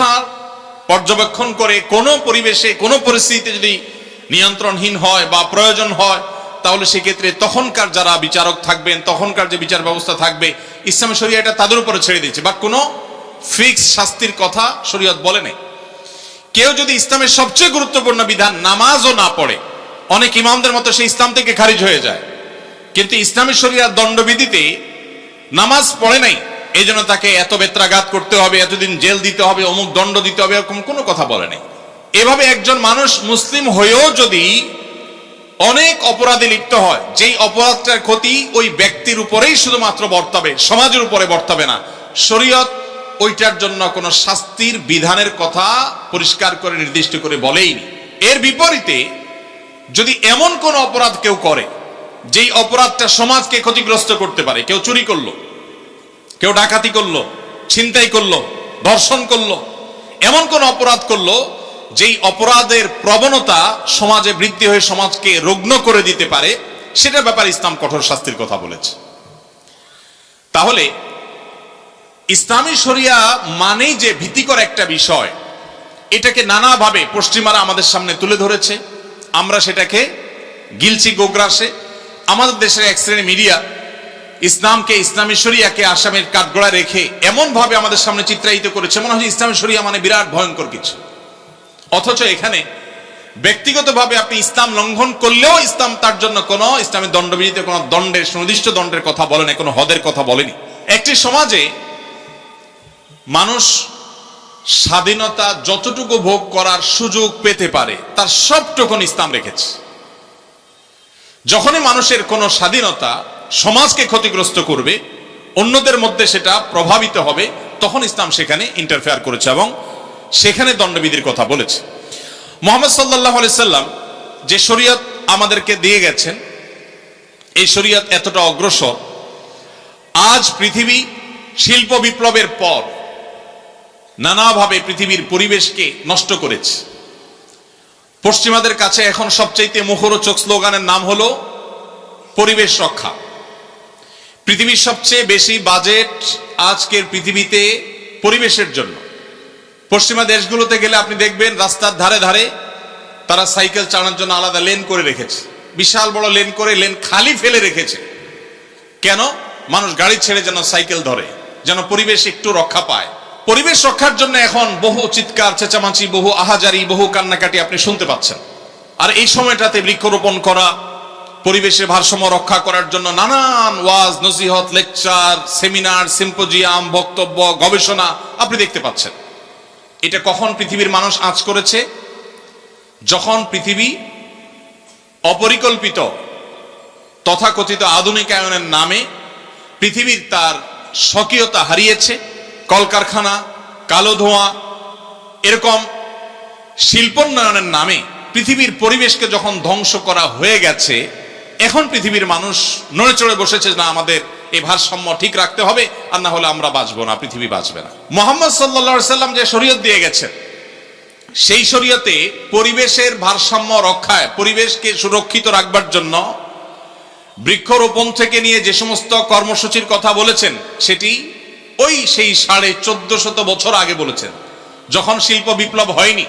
অবস্থা পর্যবেক্ষণ করে কোনো পরিবেশে, কোনো পরিস্থিতিতে যদি নিয়ন্ত্রণহীন হয় বা প্রয়োজন হয়, তাহলে সেক্ষেত্রে তখনকার যারা বিচারক থাকবেন, তখনকার যে বিচার ব্যবস্থা থাকবে, ইসলাম শরিয়া এটা তাদের উপরে ছেড়ে দিয়েছে। বাট কোনো ফিক্স শাস্তির কথা শরীয়ত বলে নেই। কেউ যদি ইসলামের সবচেয়ে গুরুত্বপূর্ণ বিধান নামাজও না পড়ে, অনেক ইমামদের মতো সে ইসলাম থেকে খারিজ হয়ে যায়। কিন্তু ইসলামের শরিয়ার দণ্ডবিধিতে নামাজ পড়ে নাই এই জন্য তাকে এত বেত্রাঘাত করতে হবে, এতদিন জেল দিতে হবে, অমুক দণ্ড দিতে হবে, এরকম কোনো কথা বলে নেই। এভাবে একজন মানুষ মুসলিম হয়েও যদি অনেক অপরাধে লিপ্ত হয়, যেই অপরাধটার ক্ষতি ওই ব্যক্তির উপরেই শুধুমাত্র বর্তাবে, সমাজের উপরে বর্তাবে না। শরীয়ত ওইটার জন্য কোনো শাস্তির বিধানের কথা পরিষ্কার করে, নির্দিষ্ট করে বলেইনি এর বিপরীতে যদি এমন কোন অপরাধ কেউ করে, যেই অপরাধটা সমাজকে ক্ষতিগ্রস্ত করতে পারে, কেউ চুরি করল কেউ ডাকাতি করল, ছিনতাই করল, ধর্ষণ করল, এমন কোন অপরাধ করল যেই অপরাধের প্রবণতা সমাজে বৃদ্ধি হয়ে সমাজকে রুগ্ন করে দিতে পারে, সেটার ব্যাপারে ইসলাম কঠোর শাস্তির কথা বলেছে। তাহলে, ইসলামী শরিয়া মানেই যে ভীতিকর একটা বিষয়, এটাকে নানাভাবে পশ্চিমারা আমাদের সামনে তুলে ধরেছে। আমরা সেটাকে গিলছি গোগ্রাসে। আমাদের দেশের এক শ্রেণি মিডিয়া ইসলামকে, ইসলামী শরিয়াকে আসামের কাঠগড়া রেখে এমন ভাবে আমাদের সামনে চিত্রায়িত করেছে, মনে হয় ইসলামী শরিয়া মানে বিরাট ভয়ঙ্কর কিছু। অথচ এখানে ব্যক্তিগতভাবে আপনি ইসলাম লঙ্ঘন করলেও ইসলাম তার জন্য কোনো ইসলামের দণ্ডবিধিতে, কোনো দণ্ডের, সুনির্দিষ্ট দণ্ডের কথা বলেনি, কোনো হদের কথা বলেনি। একটি সমাজে মানুষ স্বাধীনতা যতটুকু ভোগ করার সুযোগ পেতে পারে, তার সবটুকুন ইসলাম রেখেছে। যখনই মানুষের কোনো স্বাধীনতা সমাজকে ক্ষতিগ্রস্ত করবে, অন্যদের মধ্যে সেটা প্রভাবিত হবে, তখন ইসলাম সেখানে ইন্টারফেয়ার করেছে এবং সেখানে দণ্ডবিধির কথা বলেছে। মোহাম্মদ সাল্লাহ সাল্লাম যে শরীয়ত আমাদেরকে দিয়ে গেছেন, এই শরীয়ত এতটা অগ্রসর, আজ পৃথিবী শিল্প বিপ্লবের পর নানাভাবে পৃথিবীর পরিবেশকে নষ্ট করেছে। পশ্চিমাদের কাছে এখন সবচাইতে মুখরোচক স্লোগানের নাম হলো, পরিবেশ রক্ষা। পৃথিবীর সবচেয়ে বেশি বাজেট আজকের পৃথিবীতে পরিবেশের জন্য। পশ্চিমা দেশগুলোতে গেলে আপনি দেখবেন রাস্তার ধারে ধারে তারা সাইকেল চালানোর জন্য আলাদা লেন করে রেখেছে। বিশাল বড় লেন করে লেন খালি ফেলে রেখেছে। কেন? মানুষ গাড়ি ছেড়ে যেন সাইকেল ধরে, যেন পরিবেশ একটু রক্ষা পায়। পরিবেশ রক্ষার জন্য এখন বহু চিৎকার, চেঁচামাচি, বহু আহাজারি, বহু কান্নাকাটি আপনি শুনতে পাচ্ছেন। আর এই সময়টাতে বৃক্ষরোপণ করা পরিবেশের ভারসাম্য রক্ষা করার জন্য নানান ওয়াজ, নসিহত, লেকচার, সেমিনার, সিম্পোজিয়াম, বক্তব্য, গবেষণা আপনি দেখতে পাচ্ছেন। এটা কখন পৃথিবীর মানুষ আঁচ করেছে? যখন পৃথিবী অপরিকল্পিত, তথাকথিত আধুনিকায়নের নামে পৃথিবীর তার স্বকীয়তা হারিয়েছে, কলকারখানা, কালো ধোঁয়া, এরকম শিল্পোন্নয়নের নামে পৃথিবীর পরিবেশকে যখন ধ্বংস করা হয়ে গেছে এখন পৃথিবীর মানুষ নড়ে চড়ে বসেছে না, আমাদের এই ভারসাম্য ঠিক রাখতে হবে আর না হলে আমরা বাঁচবো না, পৃথিবী বাঁচবে না। মোহাম্মদ সাল্লা সাল্লাম যে শরীয়ত দিয়ে গেছেন, সেই শরীয়তে পরিবেশের ভারসাম্য রক্ষায়, পরিবেশকে সুরক্ষিত রাখবার জন্য বৃক্ষরোপণ থেকে নিয়ে যে সমস্ত কর্মসূচির কথা বলেছেন, সেটি ওই সেই সাড়ে চোদ্দ শত বছর আগে বলেছেন। যখন শিল্প বিপ্লব হয়নি,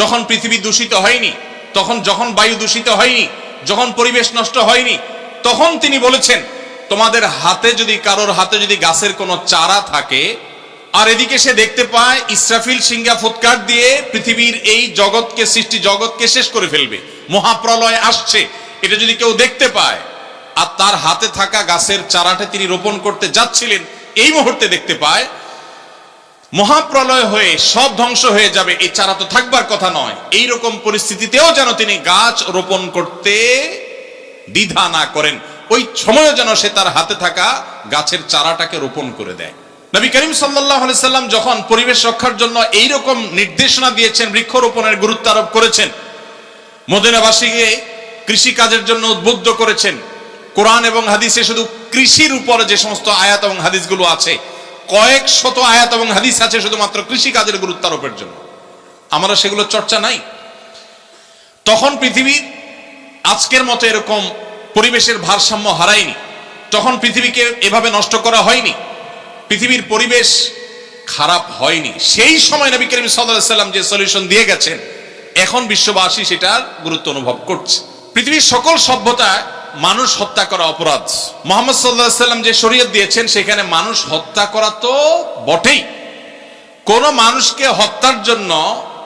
যখন পৃথিবী দূষিত হয়নি, তখন যখন বায়ু দূষিত হয়নি যখন পরিবেশ নষ্ট হয়নি, তখন তিনি বলেছেন, তোমাদের হাতে যদি, কারোর হাতে যদি গাছের কোনো চারা থাকে, আর এদিকে সে দেখতে পায় ইসরাফিল সিঙ্গা ফুৎকার দিয়ে পৃথিবীর এই জগৎকে, সৃষ্টি জগৎকে শেষ করে ফেলবে, মহাপ্রলয় আসছে, এটা যদি কেউ দেখতে পায়, আর তার হাতে থাকা গাছের চারাটা তিনি রোপণ করতে যাচ্ছিলেন, এই মুহূর্তে দেখতে পায় মহাপ্রলয় হয়ে সব ধ্বংস হয়ে যাবে, এই চারা তো থাকবার কথা নয়। এই রকম পরিস্থিতিতেও যেন তিনি গাছ রোপণ করতে দ্বিধা না করেন। ওই সময়ও যেন সে তার হাতে থাকা গাছের চারাটাকে রোপণ করে দেয়। নবী করিম সাল্লাম যখন পরিবেশ রক্ষার জন্য এই রকম নির্দেশনা দিয়েছেন, বৃক্ষরোপণের গুরুত্ব আরোপ করেছেন মদিনাবাসীকে কৃষি কাজের জন্য উদ্বুদ্ধ করেছেন। কোরআন এবং হাদিসে শুধু কৃষির উপর যে সমস্ত আয়াত এবং হাদিসগুলো আছে কয়েক শত আয়াত এবং হাদিস আছে শুধুমাত্র কৃষি কাজের গুরুত্ব আরোপের জন্য। আমরা সেগুলো চর্চা নাই। তখন পৃথিবী আজকের মতো এরকম পরিবেশের ভারসাম্য হারায়নি। তখন পৃথিবীকে এভাবে নষ্ট করা হয়নি। পৃথিবীর পরিবেশ খারাপ হয়নি। সেই সময় নবী করিম সাল্লাম যে সলিউশন দিয়ে গেছেন, এখন বিশ্ববাসী সেটার গুরুত্ব অনুভব করছে। পৃথিবীর সকল সভ্যতায় মানুষ হত্যা করা অপরাধ। মোহাম্মদ সাল্লাহ সাল্লাম যে শরীয়ত দিয়েছেন, সেখানে মানুষ হত্যা করা তো বটেই। কোন মানুষকে হত্যার জন্য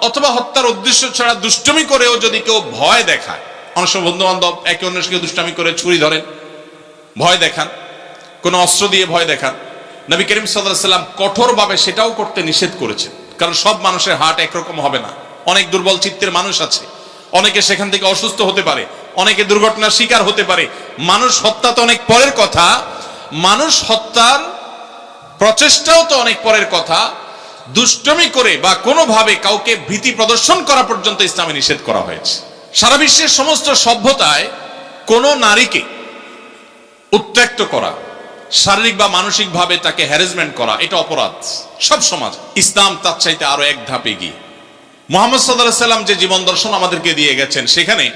অথবা হত্যার উদ্দেশ্য ছাড়া দুষ্টমি করেও যদি কেউ ভয় দেখায়, অনেক সময় বন্ধু বান্ধব একে সঙ্গে দুষ্টামি করে ছুরি ধরেন, ভয় দেখান, কোন অস্ত্র দিয়ে ভয় দেখান, নবী করিম সাল্লাহ সাল্লাম কঠোরভাবে সেটাও করতে নিষেধ করেছেন। কারণ সব মানুষের হার্ট একরকম হবে না। অনেক দুর্বল চিত্তের মানুষ আছে। অনেকে সেখান থেকে অসুস্থ হতে পারে, অনেকে দুর্ঘটনার শিকার হতে পারে। মানুষ হত্যা তো অনেক পরের কথা, মানুষ হত্যার প্রচেষ্টাও তো অনেক পরের কথা। দুষ্টমি করে বা কোনোভাবে কাউকে ভীতি প্রদর্শন করা পর্যন্ত ইসলামে নিষেধ করা হয়েছে। সারা বিশ্বের সমস্ত সভ্যতায় কোন নারীকে উত্ত্যক্ত করা, শারীরিক বা মানসিকভাবে তাকে হ্যারাসমেন্ট করা, এটা অপরাধ। সব সমাজ, ইসলাম তার চাইতে আরও এক ধাপে এগিয়ে। মোহাম্মদ সাল্লাহ সাল্লাম যে জীবন দর্শন আমাদেরকে দিয়ে গেছেন, সেখানে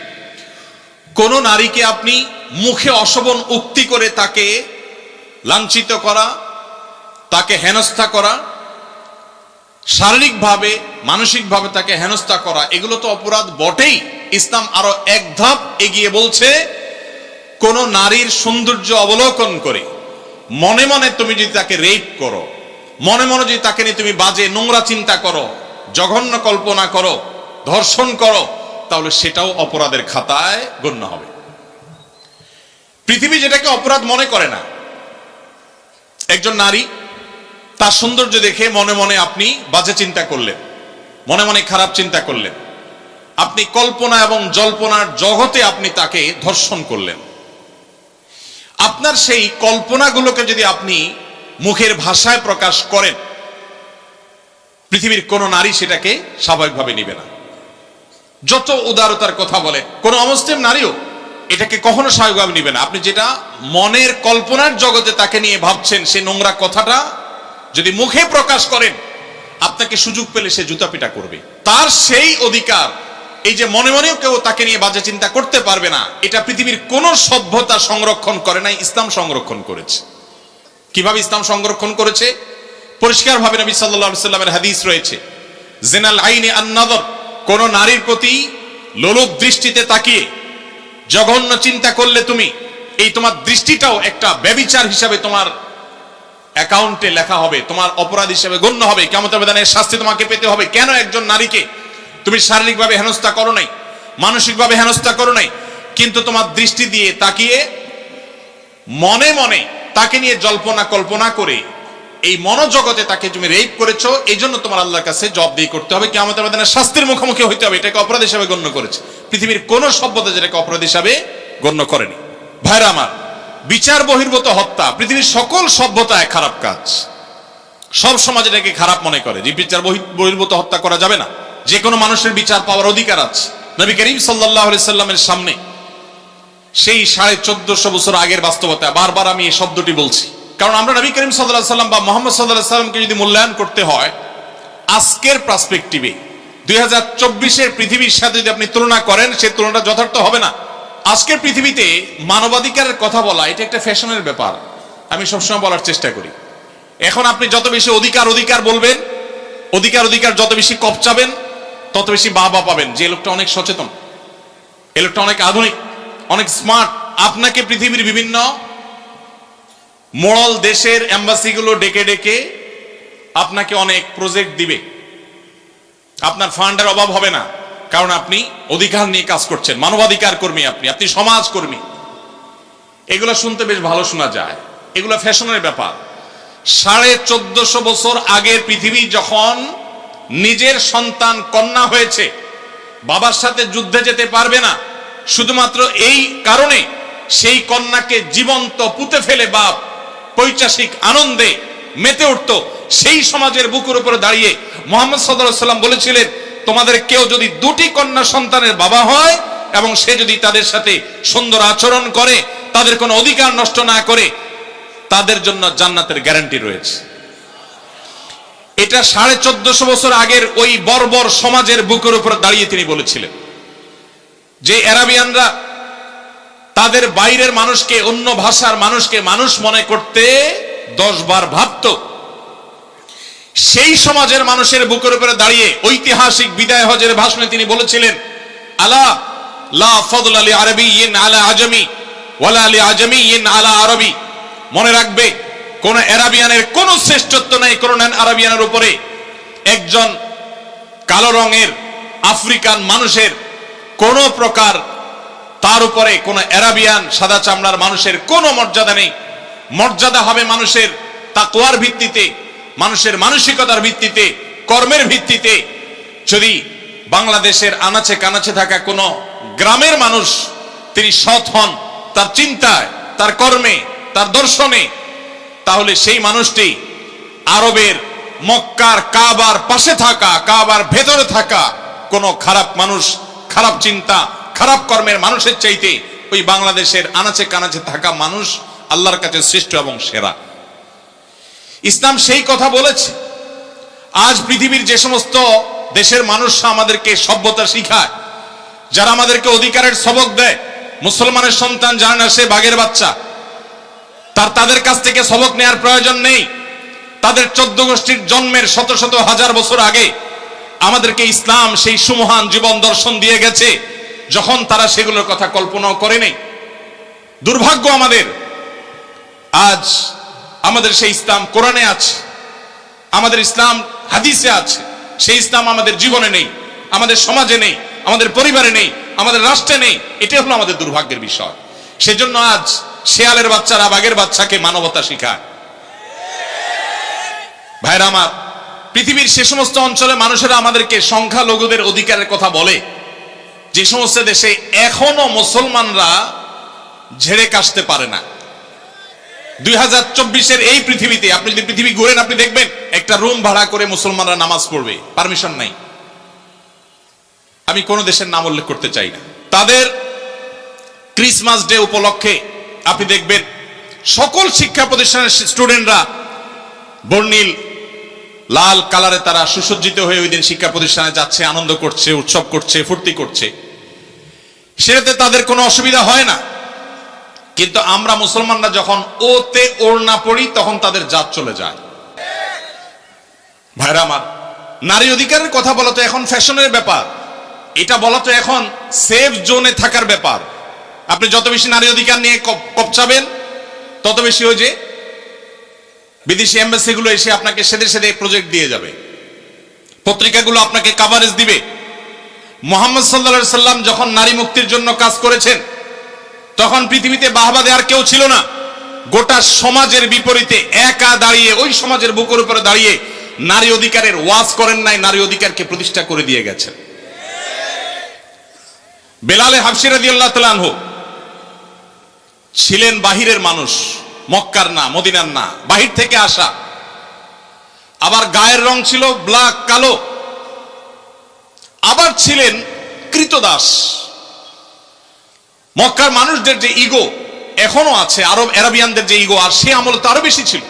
কোন নারীকে আপনি মুখে অশোভন উক্তি করে তাকে লাঞ্ছিত করা, তাকে হেনস্থা করা, শারীরিকভাবে, মানসিকভাবে তাকে হেনস্থা করা, এগুলো তো অপরাধ বটেই। ইসলাম আরও এক ধাপ এগিয়ে বলছে, কোন নারীর সৌন্দর্য অবলোকন করে, মনে মনে তুমি যদি তাকে রেপ করো, মনে মনে যদি তাকে নিয়ে তুমি বাজে নোংরা চিন্তা করো জঘন্য কল্পনা করো, ধর্ষণ করো, তাহলে সেটাও অপরাধের খাতায় গণ্য হবে। পৃথিবী যেটাকে অপরাধ মনে করে না, একজন নারী তার সৌন্দর্য দেখে মনে মনে আপনি বাজে চিন্তা করলেন, মনে মনে খারাপ চিন্তা করলেন। আপনি কল্পনা এবং জল্পনার জগতে আপনি তাকে ধর্ষণ করলেন। আপনার সেই কল্পনাগুলোকে যদি আপনি মুখের ভাষায় প্রকাশ করেন পৃথিবীর কোন নারী সেটাকে স্বাভাবিকভাবে নিবে না। যত উদারতার কথা বলে কোন অমুসলিম নারীও এটাকে কখনো স্বাভাবিকভাবে নিবে না। আপনি যেটা মনের কল্পনার জগতে তাকে নিয়ে ভাবছেন, সে নোংরা কথাটা যদি মুখে প্রকাশ করেন, আপনাকে সুযোগ পেলে সে জুতা পিটা করবে। তার সেই অধিকার, এই যে মনে মনেও কেউ তাকে নিয়ে বাজে চিন্তা করতে পারবে না, এটা পৃথিবীর কোন সভ্যতা সংরক্ষণ করে নাই, ইসলাম সংরক্ষণ করেছে। কীভাবে ইসলাম সংরক্ষণ করেছে? পরিষ্কার ভাবে নবী সাল্লাল্লাহু সাল্লামের হাদিস রয়েছে। জেনাল আইনে আন্নাদর কোন নারীর প্রতি লোলুপ দৃষ্টিতে তাকিয়ে জঘন্য চিন্তা করলে তুমি, এই তোমার দৃষ্টিটাও একটা ব্যবিচার হিসাবে তোমার অ্যাকাউন্টে লেখা হবে, তোমার অপরাধ হিসাবে গণ্য হবে কেমন শাস্তি তোমাকে পেতে হবে। কেন একজন নারীকে তুমি শারীরিকভাবে হেনস্থা করো নাই, মানসিকভাবে হেনস্থা করো নাই, কিন্তু তোমার দৃষ্টি দিয়ে তাকিয়ে মনে মনে তাকে নিয়ে জল্পনা কল্পনা করে এই মনোজগতে তাকে তুমি রেপ করেছ এই জন্য তোমার আল্লাহর কাছে জব দিয়ে করতে হবে। কেমন বেদানের শাস্তির মুখোমুখি হইতে হবে, এটাকে অপরাধ হিসাবে গণ্য করেছে। পৃথিবীর কোন সভ্যতা যেটাকে অপরাধ হিসাবে গণ্য করেনি। ভাইরা আমার, বিচার বহির্ভূত হত্যা, পৃথিবীর সকল সভ্যতায় খারাপ কাজ। সব সমাজ এটাকে খারাপ মনে করে, যে বিচার বহি- বহির্ভূত হত্যা করা যাবে না। যে কোনো মানুষের বিচার পাওয়ার অধিকার আছে। নবী করিম সাল্লাহ সাল্লামের সামনে সেই সাড়ে চোদ্দশো বছর আগের বাস্তবতা, বারবার আমি এই শব্দটি বলছি। কারণ আমরা নবী করিম সাল্লাহ সাল্লাম বা মোহাম্মদ সাল্লাহ সাল্লামকে যদি মূল্যায়ন করতে হয়, আজকের পার্সপেক্টিভে দুই হাজার চব্বিশের পৃথিবীর সাথে যদি আপনি তুলনা করেন, সে তুলনাটা যথার্থ হবে না। আজকের পৃথিবীতে মানবাধিকারের কথা বলা, এটা একটা ফ্যাশনের ব্যাপার। আমি সবসময় বলার চেষ্টা করি। এখন আপনি যত বেশি অধিকার অধিকার বলবেন, অধিকার অধিকার যত বেশি কপচাবেন, তত বেশি বাবা পাবেন। যে লোকটা অনেক সচেতন, এ লোকটা অনেক আধুনিক, অনেক স্মার্ট আপনাকে পৃথিবীর বিভিন্ন মোড়ল দেশের এম্বাসিগুলো ডেকে ডেকে আপনাকে অনেক প্রজেক্ট দিবে। আপনার ফান্ডের অভাব হবে না, কারণ আপনি অধিকার নিয়ে কাজ করছেন, মানবাধিকার কর্মী আপনি আপনি সমাজ কর্মী। এগুলো শুনতে বেশ ভালো শোনা যায়। এগুলো ফ্যাশনের ব্যাপার। সাড়ে চোদ্দশো বছর আগের পৃথিবী যখন নিজের সন্তান কন্যা হয়েছে, বাবার সাথে যুদ্ধে যেতে পারবে না, শুধুমাত্র এই কারণে সেই কন্যাকে জীবন্ত পুঁতে ফেলে বাপ পৈচাসিক আনন্দে মেতে উঠত। সেই সমাজের বুকের উপরে দাঁড়িয়ে মোহাম্মদ সাল্লাহ সাল্লাম বলেছিলেন, তোমাদের কেউ যদি দুটি কন্যা সন্তানের বাবা হয় এবং সে যদি তাদের সাথে সুন্দর আচরণ করে, তাদের কোনো অধিকার নষ্ট না করে, তাদের জন্য জান্নাতের গ্যারান্টি রয়েছে। এটা সাড়ে চোদ্দশো বছর আগের ওই বর্বর সমাজের বুকের উপর দাঁড়িয়ে তিনি বলেছিলেন যে অ্যারাবিয়ানরা তাদের বাইরের মানুষকে, অন্য ভাষার মানুষকে মানুষ মনে করতে দশ বার ভাবত। সেই সমাজের মানুষের বুকের উপরে দাঁড়িয়ে ঐতিহাসিক বিদায় হজের ভাষণে তিনি বলেছিলেন, আলা, লা ফদল আলী আরবি ইন আলা আজমি, ওয়ালা আলী আজমি ইন আলা আরবি। মনে রাখবে, কোন আরাবিয়ানের কোন শ্রেষ্ঠত্ব নাই কোন আরাবিয়ানের উপরে। একজন কালো রঙের আফ্রিকান মানুষের কোন প্রকার তার উপরে কোন অ্যারাবিয়ান সাদা চামড়ার মানুষের কোনো মর্যাদা নেই। মর্যাদা হবে মানুষের তাকওয়ার ভিত্তিতে, মানুষের মানসিকতার ভিত্তিতে, কর্মের ভিত্তিতে। যদি বাংলাদেশের আনাচে কানাচে থাকা কোনো গ্রামের মানুষ তিনি সৎ হন, তার চিন্তায়, তার কর্মে, তার দর্শনে, তাহলে সেই মানুষটি আরবের মক্কার কাবার পাশে থাকা, কাবার ভেতরে থাকা কোনো খারাপ মানুষ, খারাপ চিন্তা খারাপ কর্মের মানুষের চাইতে ওই বাংলাদেশের আনাচে কানাচে থাকা মানুষ আল্লাহর কাছে শ্রেষ্ঠ এবং সেরা। ইসলাম সেই কথা বলেছে। আজ পৃথিবীর যে সমস্ত দেশের মানুষরা আমাদেরকে সভ্যতা শিখায়, যারা আমাদেরকে অধিকারের সবক দেয়, মুসলমানের সন্তান জানে না সে বাঘের বাচ্চা, তার তাদের কাছ থেকে সবক নেয়ার প্রয়োজন নেই। তাদের চোদ্দ গোষ্ঠীর জন্মের শত শত হাজার বছর আগে আমাদেরকে ইসলাম সেই সুমহান জীবন দর্শন দিয়ে গেছে। যখন তারা সেগুলোর কথা কল্পনাও করে নেই। দুর্ভাগ্য আমাদের। আজ আমাদের সেই ইসলাম কোরআনে আছে। আমাদের ইসলাম হাদিসে আছে। সেই ইসলাম আমাদের জীবনে নেই, আমাদের সমাজে নেই, আমাদের পরিবারে নেই, আমাদের রাষ্ট্রে নেই। এটাই হলো আমাদের দুর্ভাগ্যের বিষয়। সেজন্য আজ শেয়ালের বাচ্চারা বাঘের বাচ্চাকে মানবতা শিখায়। ভাইরা আমার, পৃথিবীর সে সমস্ত অঞ্চলে মানুষেরা আমাদেরকে সংখ্যালঘুদের অধিকারের কথা বলে। যে সমস্ত দেশে এখনও মুসলমানরা ঝেড়ে কাশতে পারে না। দুই হাজার চব্বিশের এই পৃথিবীতে, আপনি যদি পৃথিবী ঘুরেন, আপনি দেখবেন একটা রুম ভাড়া করে মুসলমানরা নামাজ পড়বে। পারমিশন নাই। আমি কোন দেশের নাম উল্লেখ করতে চাই না। তাদের ক্রিসমাস ডে উপলক্ষে আপনি দেখবেন সকল শিক্ষা প্রতিষ্ঠানের স্টুডেন্টরা বর্ণিল লাল কালারে তারা সুসজ্জিত হয়ে ওই দিন শিক্ষা প্রতিষ্ঠানে যাচ্ছে, আনন্দ করছে, উৎসব করছে, ফুর্তি করছে। সেটাতে তাদের কোনো অসুবিধা হয় না। কিন্তু আমরা মুসলমানরা যখন ওতে ওড়না পড়ি, তখন তাদের জাত চলে যায়। ভাইরা আমার, নারী অধিকারের কথা বলা তো এখন ফ্যাশনের ব্যাপার। এটা বলা তো এখন সেফ জোনে থাকার ব্যাপার। আপনি যত বেশি নারী অধিকার নিয়ে কপচাবেন তত বেশি ওই যে বিদেশি এম্বাসিগুলো এসে আপনাকে সেদে সেদে প্রজেক্ট দিয়ে যাবে। পত্রিকাগুলো আপনাকে কাভারেজ দিবে। মোহাম্মদ সাল্লা সাল্লাম যখন নারী মুক্তির জন্য কাজ করেছেন, তখন পৃথিবীতে বাহবা দেওয়ার কেউ ছিল না। গোটা সমাজের বিপরীতে একা দাঁড়িয়ে, ওই সমাজের বুকের উপরে দাঁড়িয়ে নারী অধিকারের ওয়াজ করেন নাই, নারী অধিকারকে প্রতিষ্ঠা করে দিয়ে গেছেন। বেলালে হাফসির আল্লাহ তালানহ ছিলেন বাহিরের মানুষ। মক্কার না, মদিনার না, বাহির থেকে আসা। আবার গায়ের রং ছিল ব্ল্যাক, কালো। আবার ছিলেন কৃতদাস। মক্কার মানুষদের যে ইগো এখনও আছে, আরব আরবিয়ানদের যে ইগো, আর সে আমল তো আরও বেশি ছিল।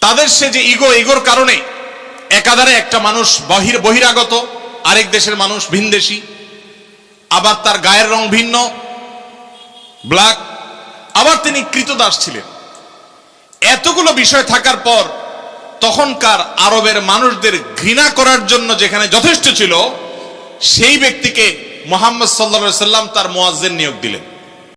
তাদের সে যে ইগো, ইগোর কারণে একাধারে একটা মানুষ বহির, বহিরাগত, আরেক দেশের মানুষ ভিনদেশি। আবার তার গায়ের রং ভিন্ন, ব্ল্যাক আবার তিনি কৃতদাস ছিলেন। এতগুলো বিষয় থাকার পর তখনকার আরবের মানুষদের ঘৃণা করার জন্য যেখানে যথেষ্ট ছিল, সেই ব্যক্তিকে মোহাম্মদ সাল্লা সাল্লাম তার মোয়াজ্জেন নিয়োগ দিলেন।